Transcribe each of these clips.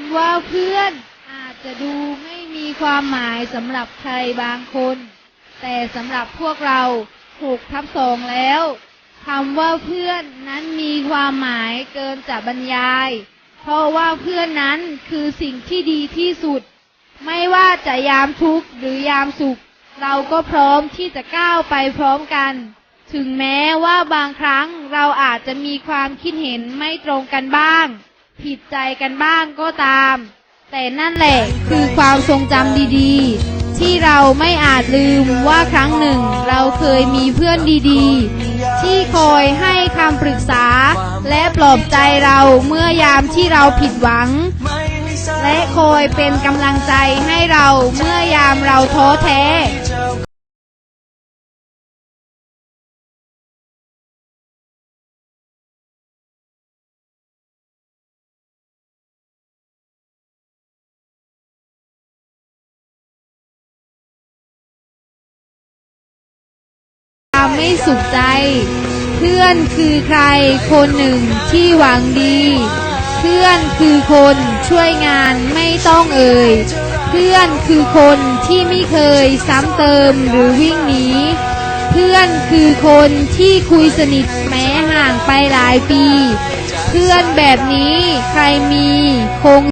ำว่าเพื่อน อาจจะดูไม่มีความหมายสำหรับใครบางคน แต่สำหรับพวกเรา6ทับสองแล้วคำว่าเพื่อนนั้นมีความหมายเกินจะบรรยาย เพราะว่าเพื่อนนั้นคือสิ่งที่ดีที่สุด ไม่ว่าจะยามทุกข์หรือยามสุข เราก็พร้อมที่จะก้าวไปพร้อมกัน ถึงแม้ว่าบางครั้งเราอาจจะมีความคิดเห็นไม่ตรงกันบ้าง ผิดใจกันบ้างก็ตาม แต่นั่นแหละคือความทรงจำดีๆ ที่เราไม่อาจลืมว่าครั้งหนึ่งเราเคยมีเพื่อนดีๆ ที่คอยให้คำปรึกษา และปลอบใจเราเมื่อยามที่เราผิดหวัง และคอยเป็นกำลังใจให้เราเมื่อยามเราท้อแท้ ไม่สุขใจ เพื่อนคือใครคนหนึ่งที่หวังดี เพื่อนคือคนช่วยงานไม่ต้องเอ่ย เพื่อนคือคนที่ไม่เคยซ้ำเติมหรือวิ่งหนีเพื่อนคือคนที่คุยสนิทแม้ห่างไปหลายปี เพื่อนแบบนี้ใครมีคง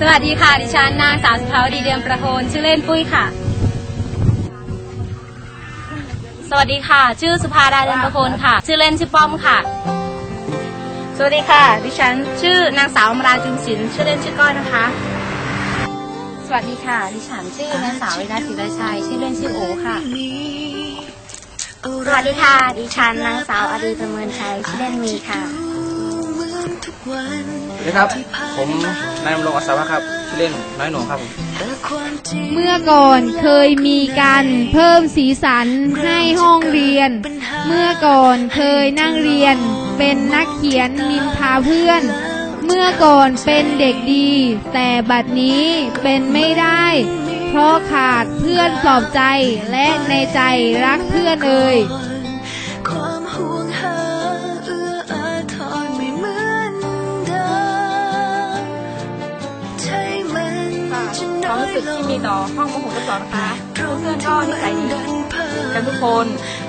สวัสดีค่ะ ดิฉันนางสาวสุภาวดีเดือนประโคนชื่อเล่นปุ้ยค่ะ สวัสดีค่ะ ชื่อสุภาดาเดือนประโคนค่ะ ชื่อเล่นชื่อป้อมค่ะ สวัสดีค่ะ ดิฉันชื่อนางสาวอมราจุนศิลป์ชื่อเล่นชื่อก้อยนะคะ สวัสดีค่ะ ดิฉันชื่อนางสาววินาศิรชัย ชื่อเล่นชื่อโอค่ะสวัสดีค่ะ ดิฉันนางสาวอดีประเมินชัยชื่อเล่นมีค่ะสวัส ดีครับ ผมนายดำรงอัศวะครับชื่อเล่นน้อยหนูครับผมเมื่อก่อนเคยมีการเพิ่มสีสันให้ห้องเรียน เมื่อก่อนเคยนั่งเรียน เป็นนักเขียนนินทาเพื่อน เมื่อก่อนเป็นเด็กดี แต่บัดนี้เป็นไม่ได้ เพราะขาดเพื่อนปลอบใจและในใจรักเพื่อนเอ่ย สึกที่มีต่อห้องมหกทับสองนะคะเพื่อนก็นิสัยดีกันทุกคน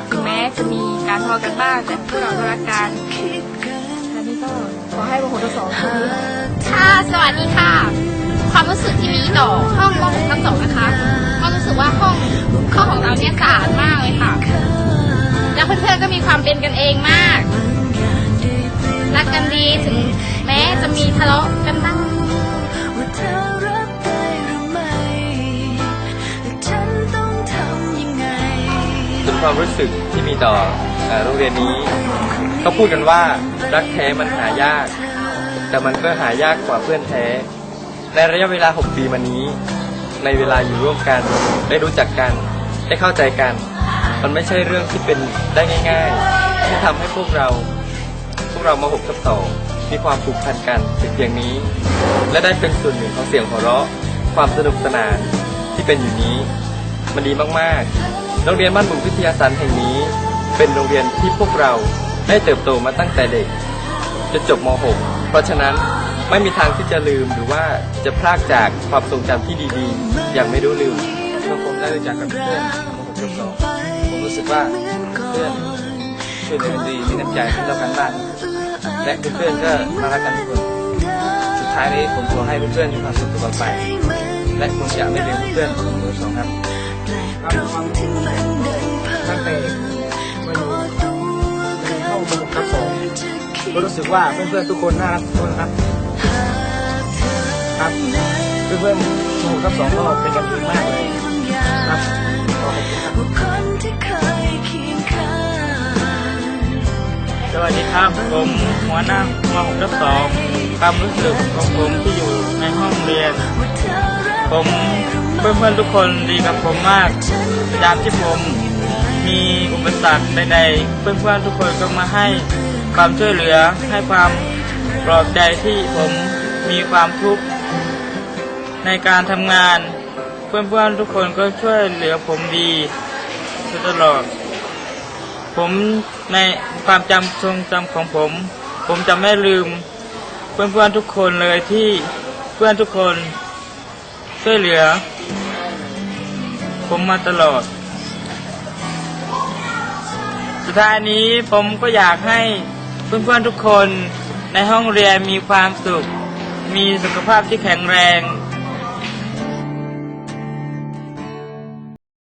ถึงแม้จะมีการทะเลาะกันบ้างแต่พวกเราก็รักกันคิดกันและนี่ก็ขอให้มหกสองโชคดีค่ะสวัสดีค่ะ ความรู้สึกที่มีต่อห้องมหกทับสองนะคะก็รู้สึกว่าห้องห้องของเราเนี่ยสะอาดมากเลยค่ะแล้วเพื่อนๆก็มีความเป็นกันเองมากรักกันดีถึงแม้จะมีทะเลาะกันบ้าง ความรู้สึกที่มีต่อโรงเรียนนี้เขาพูดกันว่ารักแท้มันหายาก แต่มันก็หายากกว่าเพื่อนแท้ ในระยะเวลา 6 ปีมานี้ ในเวลาอยู่ร่วมกันได้รู้จักกัน ได้เข้าใจกัน มันไม่ใช่เรื่องที่เป็นได้ง่าย ๆ ที่ทำให้พวกเรา พวกเรามาหกทับสองมีความผูกพันกันถึงเพียงนี้ และได้เป็นส่วนหนึ่งของเสียงหัวเราะ ความสนุกสนานที่เป็นอยู่นี้ มันดีมากๆ โรงเรียนบ้านบุงวิทยาสันแห่งนี้ เป็นโรงเรียนที่พวกเราได้เติบโตมาตั้งแต่เด็กจนจบม .6 เพราะฉะนั้นไม่มีทางที่จะลืมหรือว่าจะพลากจากความทรงจำที่ดีๆ อย่างไม่รู้ลืมเมื่อผมได้รู้จักกับเพื่อนของมทับสองผมรู้สึกว่าเพื่อนช่วยเหลือกันดีมีน้ำใจให้เรากันบ้างและเพื่อนๆก็มารักกันทุกคนสุดท้ายนี้ผมขอให้เพื่อนๆมีความสุขตลอดไป และผมจะไม่ลืมเพื่อนของผมสองครับ ตรงที่มันเดินผ่านตั้งแต่มาอยู่ตัวกันเข้ามาทับสองจะคิดก็รู้สึกว่าเพื่อนๆทุกคนน่ารักทุกคนครับหากเธอครับเพื่อนๆหมู่ทับสองก็เป็นกันดีมากเลยครับขอบคุณครับว่าคนที่เคยเคียงข้างสวัสดีครับผมหัวหน้าหัวหกทับสองความรู้สึกของผมที่อยู่ในห้องเรียน ผมเพื่อนเพื่อนๆทุกคนดีกับผมมากยามที่ผมมีอุปสรรคใดๆเพื่อนเพื่อนๆทุกคนก็มาให้ความช่วยเหลือให้ความปลอบใจที่ผมมีความทุกข์ในการทำงาน เพื่อนเพื่อนๆทุกคนก็ช่วยเหลือผมดีตลอด ผมในความจำทรงจำของผม ผมจะไม่ลืม เพื่อนๆทุกคนเลยที่เพื่อนทุกคน ช่วยเหลือ ผมมาตลอด สุดท้ายนี้ผมก็อยากให้เพื่อนๆทุกคนในห้องเรียนมีความสุข มีสุขภาพที่แข็งแรง